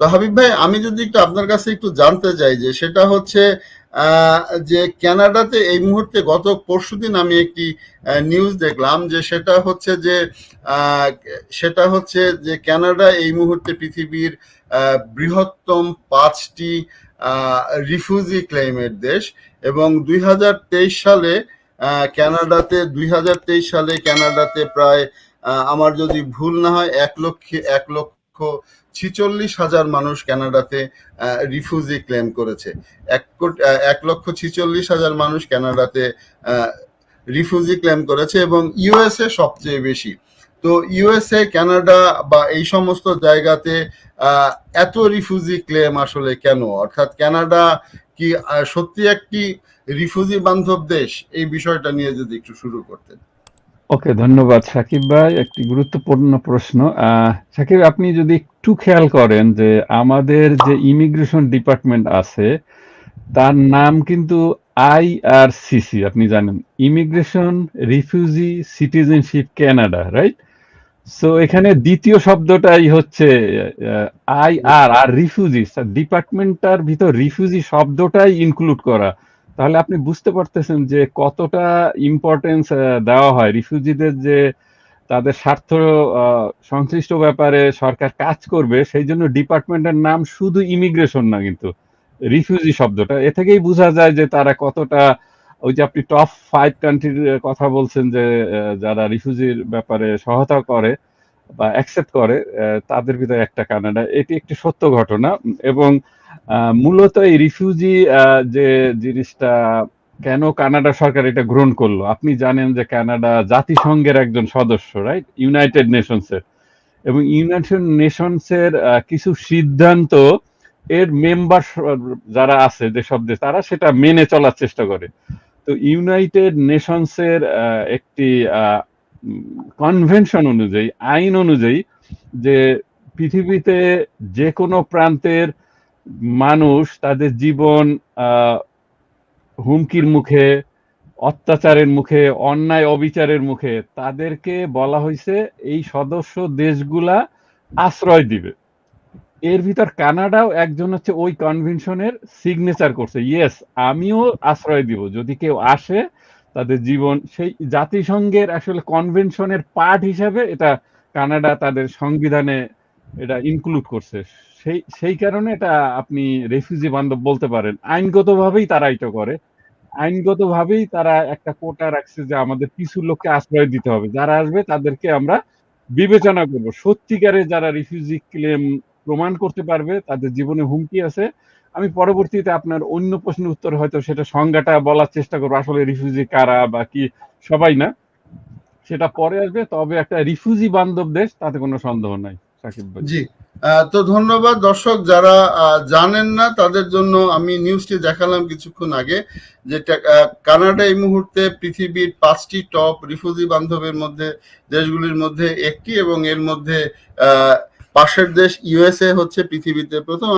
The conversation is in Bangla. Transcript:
তো হাবিব ভাই আমি যদি একটু আপনার কাছে একটু জানতে চাই যে সেটা হচ্ছে যে ক্যানাডাতে এই মুহূর্তে গত পরশুদিন আমি একটি নিউজ দেখলাম যে সেটা হচ্ছে যে সেটা হচ্ছে যে কানাডা এই মুহূর্তে পৃথিবীর বৃহত্তম পাঁচটি রিফিউজি ক্লেমের দেশ এবং দুই হাজার তেইশ সালে আহ, কানাডাতে দুই সালে কানাডাতে প্রায় আমার যদি ভুল না হয় এক লক্ষ এক লক্ষ ছিচল্লিশ হাজার মানুষ কানাডাতে রিফিউজি ক্লেম করেছে। এক এক লক্ষ ছিচল্লিশ হাজার মানুষ কানাডাতে রিফিউজি ক্লেম করেছে এবং ইউএসএ সবচেয়ে বেশি। তো ইউএসএ কানাডা বা এই সমস্ত জায়গাতে এত রিফিউজি ক্লেম আসলে কেন? অর্থাৎ কানাডা কি সত্যি একটি রিফিউজি বান্ধব দেশ? এই বিষয়টা নিয়ে যদি একটু শুরু করতেন। ওকে ধন্যবাদ সাকিব ভাই। একটি গুরুত্বপূর্ণ প্রশ্ন। সাকিব, আপনি যদি একটু খেয়াল করেন যে আমাদের যে ইমিগ্রেশন ডিপার্টমেন্ট আছে, তার নাম কিন্তু আইআরসিসি আপনি জানেন। Immigration refugee citizenship Canada, right? So এখানে দ্বিতীয় শব্দটাই হচ্ছে আই আর আর রিফিউজি ডিপার্টমেন্টটার ভিতর রিফিউজি শব্দটাই ইনক্লুড করা। তাহলে আপনি বুঝতে পারতেছেন যে কতটা ইম্পর্টেন্স দেওয়া হয়। রিফিউজিদের যে তাদের স্বার্থ সংশ্লিষ্ট ব্যাপারে সরকার কাজ করবে, সেই জন্য ডিপার্টমেন্টের নাম শুধু ইমিগ্রেশন না কিন্তু, রিফিউজি শব্দটা। এ থেকেই বোঝা যায় যে তারা কতটা, ওই যে আপনি টপ ফাইভ কান্ট্রির কথা বলছেন যে যারা রিফিউজির ব্যাপারে সহায়তা করে বা অ্যাকসেপ্ট করে তাদের ভিতরে একটা কানাডা। এটি একটি সত্য ঘটনা এবং মূলত এই রিফিউজি যে জিনিসটা কেন কানাডা সরকার এটা গ্রহণ করল? আপনি জানেন যে কানাডা জাতিসংঘের একজন সদস্য রাইট ইউনাইটেড নেশনসের এবং ইউনাইটেড নেশনসের কিছু সিদ্ধান্ত এর মেম্বার যারা আছে যেসব দেশ, তারা সেটা মেনে চলার চেষ্টা করে। তো ইউনাইটেড নেশনসের একটি কনভেনশন অনুযায়ী, আইন অনুযায়ী যে পৃথিবীতে যে কোনো প্রান্তের মানুষ তাদের জীবন হুমকির মুখে, অত্যাচারের মুখে, অন্যায় অবিচারের মুখে তাদেরকে বলা হয়েছে, এই সদস্য দেশগুলা আশ্রয় দিবে। এর ভিতর কানাডাও একজন হচ্ছে ওই কনভেনশনের সিগনেচার করছে। ইয়েস আমিও আশ্রয় দিব। যদি কেউ আসে, তাদের জীবন, সেই জাতিসংঘের আসলে কনভেনশনের পার্ট হিসাবে এটা কানাডা তাদের সংবিধানে এটা ইনক্লুড করছে। সেই সেই কারণে এটা আপনি রেফিউজি বান্ধব বলতে পারেন। আইনগতভাবেই তারা এটা করে। আইনগতভাবেই তারা একটা কোটা রাখছে যে আমাদের কিছু লোককে আশ্রয় দিতে হবে। যারা আসবে তাদেরকে আমরা বিবেচনা করব। সত্যিকারে যারা রিফিউজি ক্লেম প্রমাণ করতে পারবে, তাদের জীবনে হুমকি আছে। আমি পরবর্তীতে আপনার অন্য প্রশ্নের উত্তর হয়তো সেটা সংজ্ঞাটা বলার চেষ্টা করব। আসলে রিফিউজি কারা বা কি, সবাই না। সেটা পরে আসবে। তবে একটা রিফিউজি বান্ধব দেশ, তাতে কোনো সন্দেহ নাই। জি। তো ধন্যবাদ দর্শক, যারা জানেন না, তাদের জন্য আমি নিউজটি দেখালাম কিছুক্ষণ আগে যেটা কানাডা এই মুহূর্তে পৃথিবীর পাঁচটি টপ রিফিউজি বান্ধবের মধ্যে, দেশগুলির মধ্যে একটি এবং এর মধ্যে পাশের দেশ ইউএসএ হচ্ছে পৃথিবীতে প্রথম।